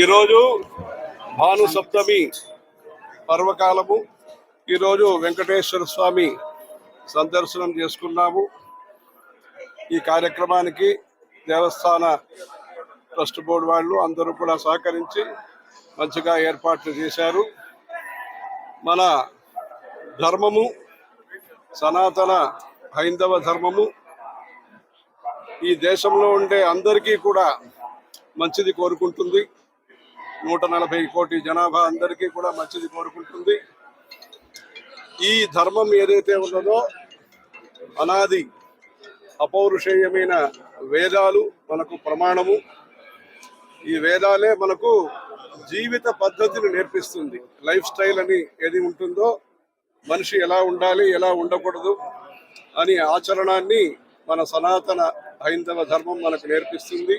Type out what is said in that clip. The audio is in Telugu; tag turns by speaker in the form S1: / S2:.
S1: ఈరోజు భాను సప్తమి పర్వకాలము. ఈరోజు వెంకటేశ్వర స్వామి సందర్శనం చేసుకున్నాము. ఈ కార్యక్రమానికి దేవస్థాన ట్రస్ట్ బోర్డు వాళ్ళు అందరూ కూడా సహకరించి మంచిగా ఏర్పాట్లు చేశారు. మన ధర్మము సనాతన హైందవ ధర్మము ఈ దేశంలో ఉండే అందరికీ కూడా మంచిది కోరుకుంటుంది. నూట నలభై కోటి జనాభా అందరికీ కూడా మంచిది కోరుకుంటుంది. ఈ ధర్మం ఏదైతే ఉన్నదో అనాది అపౌరుషేయమైన వేదాలు మనకు ప్రమాణము. ఈ వేదాలే మనకు జీవిత పద్ధతిని నేర్పిస్తుంది. లైఫ్ స్టైల్ అని ఏది ఉంటుందో మనిషి ఎలా ఉండాలి ఎలా ఉండకూడదు అని ఆచరణాన్ని మన సనాతన హైందవ ధర్మం మనకు నేర్పిస్తుంది.